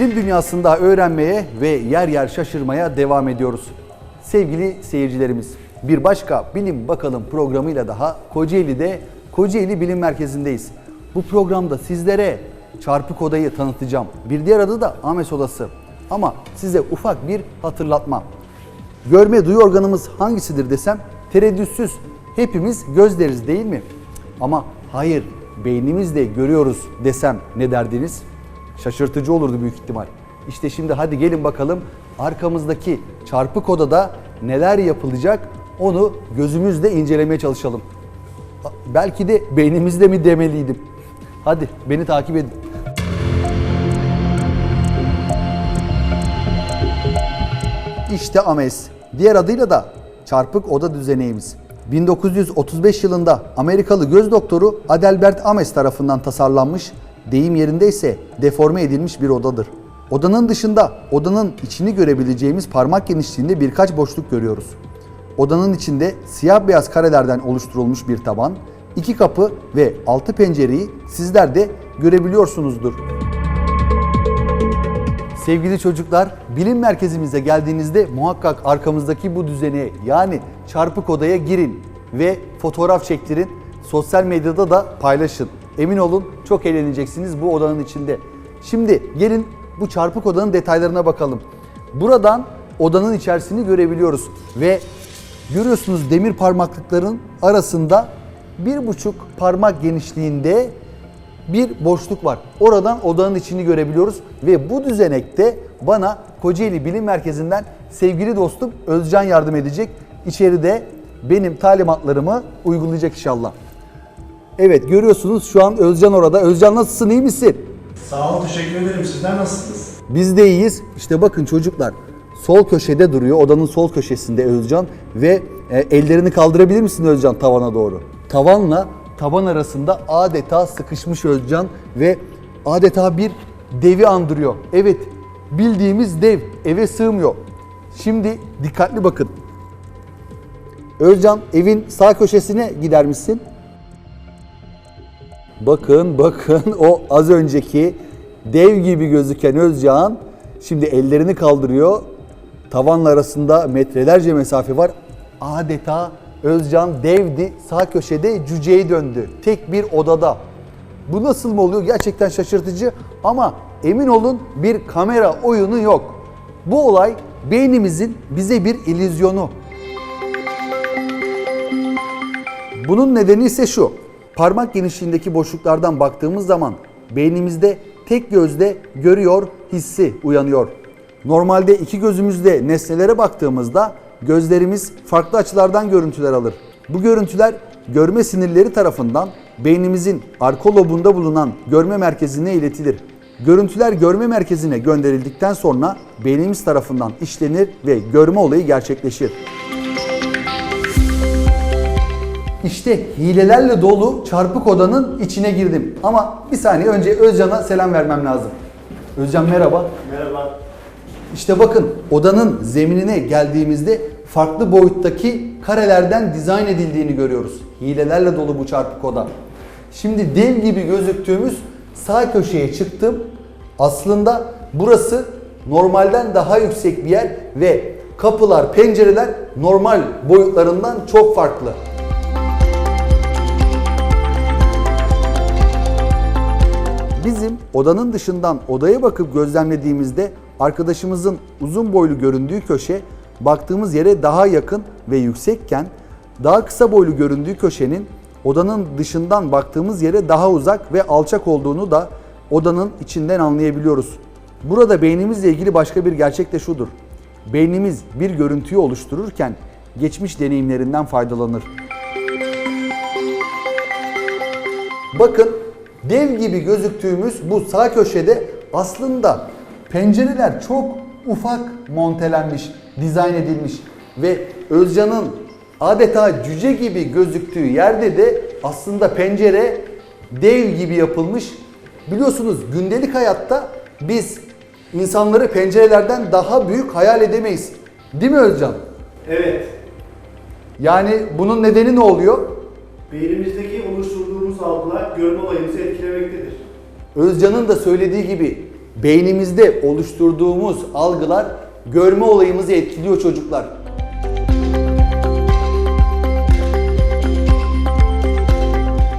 Bilim dünyasında öğrenmeye ve yer yer şaşırmaya devam ediyoruz. Sevgili seyircilerimiz, bir başka Bilim Bakalım programıyla daha Kocaeli'de Kocaeli Bilim Merkezi'ndeyiz. Bu programda sizlere çarpık odayı tanıtacağım. Bir diğer adı da Ames Odası. Ama size ufak bir hatırlatma. Görme duyu organımız hangisidir desem tereddütsüz hepimiz göz deriz değil mi? Ama hayır beynimizle görüyoruz desem ne derdiniz? Şaşırtıcı olurdu büyük ihtimal. İşte şimdi hadi gelin bakalım arkamızdaki çarpık odada neler yapılacak onu gözümüzle incelemeye çalışalım. Belki de beynimizle mi demeliydim. Hadi beni takip edin. İşte AMES. Diğer adıyla da çarpık oda düzeneğimiz. 1935 yılında Amerikalı göz doktoru Adelbert Ames tarafından tasarlanmış, deyim yerinde ise deforme edilmiş bir odadır. Odanın dışında odanın içini görebileceğimiz parmak genişliğinde birkaç boşluk görüyoruz. Odanın içinde siyah beyaz karelerden oluşturulmuş bir taban, iki kapı ve altı pencereyi sizler de görebiliyorsunuzdur. Sevgili çocuklar, bilim merkezimize geldiğinizde muhakkak arkamızdaki bu düzeneye yani çarpık odaya girin ve fotoğraf çektirin. Sosyal medyada da paylaşın. Emin olun çok eğleneceksiniz bu odanın içinde. Şimdi gelin bu çarpık odanın detaylarına bakalım. Buradan odanın içerisini görebiliyoruz ve görüyorsunuz demir parmaklıkların arasında bir buçuk parmak genişliğinde bir boşluk var. Oradan odanın içini görebiliyoruz ve bu düzenekte bana Kocaeli Bilim Merkezi'nden sevgili dostum Özcan yardım edecek. İçeride benim talimatlarımı uygulayacak inşallah. Evet görüyorsunuz şu an Özcan orada. Özcan nasılsın iyi misin? Sağ olun, teşekkür ederim. Sizler nasılsınız? Biz de iyiyiz. İşte bakın çocuklar sol köşede duruyor. Odanın sol köşesinde Özcan ve e, ellerini kaldırabilir misin Özcan tavana doğru? Tavanla taban arasında adeta sıkışmış Özcan ve adeta bir devi andırıyor. Evet bildiğimiz dev eve sığmıyor. Şimdi dikkatli bakın. Özcan evin sağ köşesine gider misin? Bakın bakın o az önceki dev gibi gözüken Özcan şimdi ellerini kaldırıyor. Tavanla arasında metrelerce mesafe var. Adeta Özcan devdi sağ köşede cüceye döndü. Tek bir odada. Bu nasıl mı oluyor? Gerçekten şaşırtıcı ama emin olun bir kamera oyunu yok. Bu olay beynimizin bize bir illüzyonu. Bunun nedeni ise şu. Parmak genişliğindeki boşluklardan baktığımız zaman beynimizde tek gözle görüyor hissi uyanıyor. Normalde iki gözümüzle nesnelere baktığımızda gözlerimiz farklı açılardan görüntüler alır. Bu görüntüler görme sinirleri tarafından beynimizin arka lobunda bulunan görme merkezine iletilir. Görüntüler görme merkezine gönderildikten sonra beynimiz tarafından işlenir ve görme olayı gerçekleşir. İşte hilelerle dolu çarpık odanın içine girdim. Ama bir saniye önce Özcan'a selam vermem lazım. Özcan merhaba. Merhaba. İşte bakın odanın zeminine geldiğimizde farklı boyuttaki karelerden dizayn edildiğini görüyoruz. Hilelerle dolu bu çarpık oda. Şimdi dev gibi gözüktüğümüz sağ köşeye çıktım. Aslında burası normalden daha yüksek bir yer ve kapılar, pencereler normal boyutlarından çok farklı. Bizim odanın dışından odaya bakıp gözlemlediğimizde arkadaşımızın uzun boylu göründüğü köşe baktığımız yere daha yakın ve yüksekken daha kısa boylu göründüğü köşenin odanın dışından baktığımız yere daha uzak ve alçak olduğunu da odanın içinden anlayabiliyoruz. Burada beynimizle ilgili başka bir gerçek de şudur. Beynimiz bir görüntüyü oluştururken geçmiş deneyimlerinden faydalanır. Bakın dev gibi gözüktüğümüz bu sağ köşede aslında pencereler çok ufak montelenmiş, dizayn edilmiş ve Özcan'ın adeta cüce gibi gözüktüğü yerde de aslında pencere dev gibi yapılmış. Biliyorsunuz gündelik hayatta biz insanları pencerelerden daha büyük hayal edemeyiz. Değil mi Özcan? Evet, Yani bunun nedeni ne oluyor? Beynimizdeki oluşturduğumuz algılar görme olayımızı etkilemektedir. Özcan'ın da söylediği gibi beynimizde oluşturduğumuz algılar görme olayımızı etkiliyor çocuklar.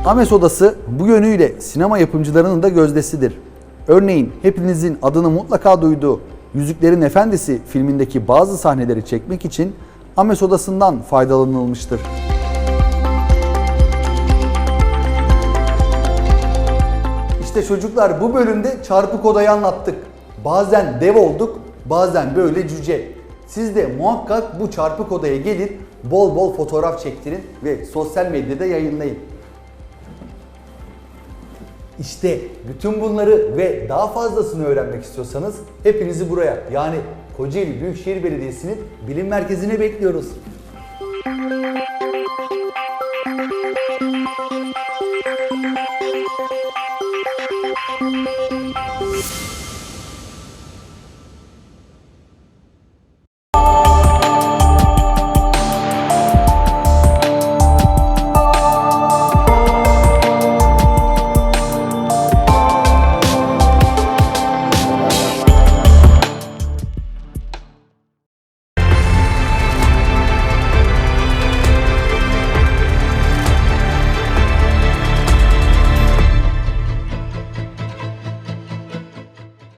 Ames Odası bu yönüyle sinema yapımcılarının da gözdesidir. Örneğin hepinizin adını mutlaka duyduğu Yüzüklerin Efendisi filmindeki bazı sahneleri çekmek için Ames Odası'ndan faydalanılmıştır. İşte çocuklar bu bölümde çarpık odayı anlattık. Bazen dev olduk, bazen böyle cüce. Siz de muhakkak bu çarpık odaya gelin, bol bol fotoğraf çektirin ve sosyal medyada yayınlayın. İşte bütün bunları ve daha fazlasını öğrenmek istiyorsanız hepinizi buraya yani Kocaeli Büyükşehir Belediyesi'nin bilim merkezine bekliyoruz.